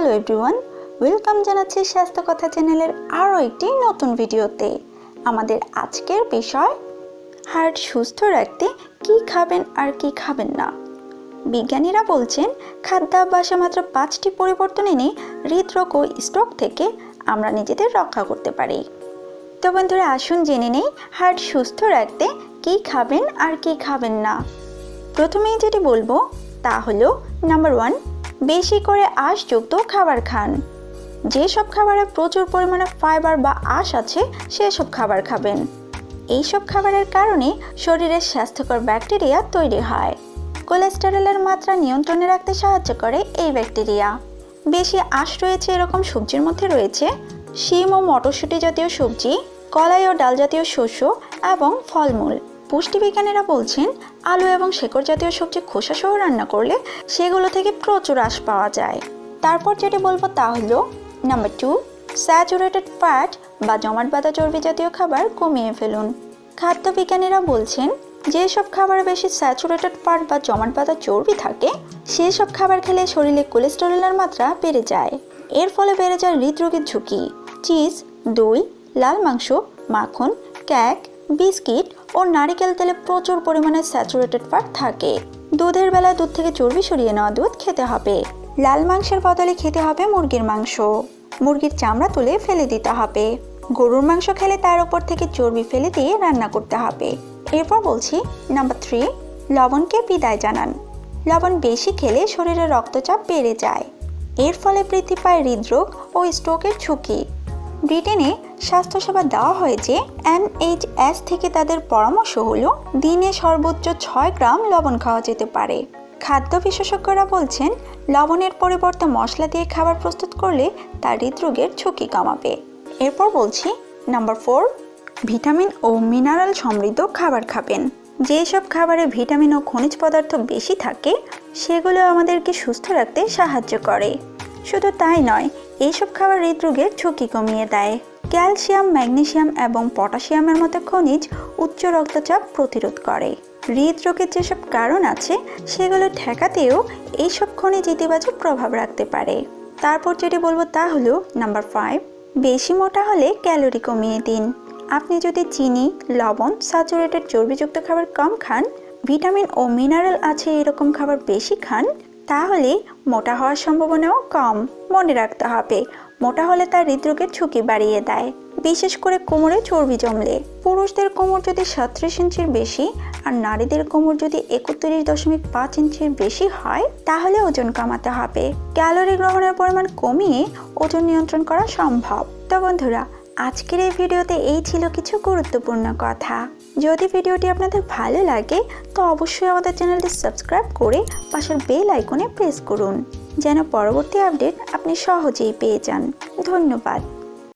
Hello everyone welcome জানাচ্ছি স্বাস্থ্য কথা চ্যানেলের আরও একটি নতুন ভিডিওতে। আমাদের আজকের বিষয় হার্ট সুস্থ রাখতে কি খাবেন আর কি খাবেন না। বিজ্ঞানীরা বলছেন, খাদ্যাভ্যাসে মাত্র পাঁচটি পরিবর্তন এনে হৃদরোগ ও স্ট্রোক থেকে আমরা নিজেদের রক্ষা করতে পারি। তো বন্ধুরা, আসুন জেনে নেই হার্ট সুস্থ রাখতে কি খাবেন আর কি খাবেন না। প্রথমেই যেটি বলব, তা হলো নাম্বার ওয়ান বেশি করে আঁশযুক্ত খাবার খান। যেসব খাবারে প্রচুর পরিমাণে ফাইবার বা আঁশ আছে, সেসব খাবার খাবেন। এইসব খাবারের কারণে শরীরের স্বাস্থ্যকর ব্যাকটেরিয়া তৈরি হয়। কোলেস্টেরলের মাত্রা নিয়ন্ত্রণে রাখতে সাহায্য করে এই ব্যাকটেরিয়া। বেশি আঁশ রয়েছে এরকম সবজির মধ্যে রয়েছে, শিম ও মটরশুঁটি জাতীয় সবজি, কলাই ও ডাল জাতীয় শস্য এবং ফলমূল। পুষ্টিবিজ্ঞানীরা বলছেন, আলু এবং শেকড় জাতীয় সবজি খোসা সহ রান্না করলে সেগুলো থেকে প্রচুর আঁশ পাওয়া যায়। তারপর যেটি বলব তা হলো নাম্বার টু স্যাচুরেটেড ফ্যাট বা জমাট বাঁধা চর্বি জাতীয় খাবার কমিয়ে ফেলুন। খাদ্য বিজ্ঞানীরা বলছেন, যেসব খাবারে বেশি স্যাচুরেটেড ফ্যাট বা জমাট বাঁধা চর্বি থাকে, সেসব খাবার খেলে শরীরে কোলেস্টেরলের মাত্রা বেড়ে যায়। এর ফলে বেড়ে যায় হৃদরোগের ঝুঁকি। চিজ দই, লাল মাংস, মাখন কেক বিস্কিট ও নারিকেল তেলে প্রচুর পরিমাণে স্যাচুরেটেড ফ্যাট থাকে। দুধের বেলায় দুধ থেকে চর্বি সরিয়ে নেওয়া দুধ খেতে হবে। লাল মাংসের বদলে খেতে হবে মুরগির মাংস। মুরগির চামড়া তুলে ফেলে দিতে হবে। গরুর মাংস খেলে তার উপর থেকে চর্বি ফেলে দিয়ে রান্না করতে হবে। এরপর বলছি নাম্বার থ্রি লবণকে বিদায় জানান। লবণ বেশি খেলে শরীরে রক্তচাপ বেড়ে যায়। এর ফলে বৃদ্ধি পায় হৃদরোগ ও স্ট্রোকের ঝুঁকি। ব্রিটেনে স্বাস্থ্যসেবা দেওয়া হয়েছে এনএইচএস থেকে তাদের পরামর্শ হলো দিনে সর্বোচ্চ ছয় গ্রাম লবণ খাওয়া যেতে পারে। খাদ্য বিশেষজ্ঞরা বলছেন, লবণের পরিবর্তে মশলা দিয়ে খাবার প্রস্তুত করলে তা হৃদরোগের ঝুঁকি কমাবে। এরপর বলছি, নাম্বার ফোর, ভিটামিন ও মিনারেল সমৃদ্ধ খাবার খাবেন। যেসব খাবারে ভিটামিন ও খনিজ পদার্থ বেশি থাকে, সেগুলো আমাদেরকে সুস্থ রাখতে সাহায্য করে। শুধু তাই নয় এইসব খাবার হৃদরোগের ঝুঁকি কমিয়ে দেয়। ক্যালসিয়াম, ম্যাগনেসিয়াম এবং পটাশিয়ামের মতো খনিজ উচ্চ রক্তচাপ প্রতিরোধ করে। হৃদরোগের যেসব কারণ আছে, সেগুলো ঠেকাতেও এইসব খনিজ ইতিবাচক প্রভাব রাখতে পারে। তারপর যেটি বলব তা হলো নাম্বার ফাইভ, বেশি মোটা হলে ক্যালোরি কমিয়ে দিন। আপনি যদি চিনি, লবণ, স্যাচুরেটেড চর্বিযুক্ত খাবার কম খান, ভিটামিন ও মিনারেল আছে এরকম খাবার বেশি খান তাহলে মোটা হওয়ার সম্ভাবনাও কম মনে রাখতে হবে। মোটা হলে তার হৃদরোগের ঝুঁকি বাড়িয়ে দেয়। বিশেষ করে কোমরে চর্বি জমলে। পুরুষদের কোমর যদি সাতত্রিশ ইঞ্চির বেশি আর নারীদের কোমর যদি একত্রিশ দশমিক পাঁচ ইঞ্চির বেশি হয়, তাহলে ওজন কমাতে হবে। ক্যালোরি গ্রহণের পরিমাণ কমিয়ে ওজন নিয়ন্ত্রণ করা সম্ভব। তো বন্ধুরা আজকের এই ভিডিওতে এই ছিল কিছু গুরুত্বপূর্ণ কথা। যদি ভিডিওটি আপনাদের ভালো লাগে, তো অবশ্যই আমাদের চ্যানেলটি সাবস্ক্রাইব করে পাশের বেল আইকনে প্রেস করুন, যেন পরবর্তী আপডেট আপনি সহজেই পেয়ে যান। ধন্যবাদ।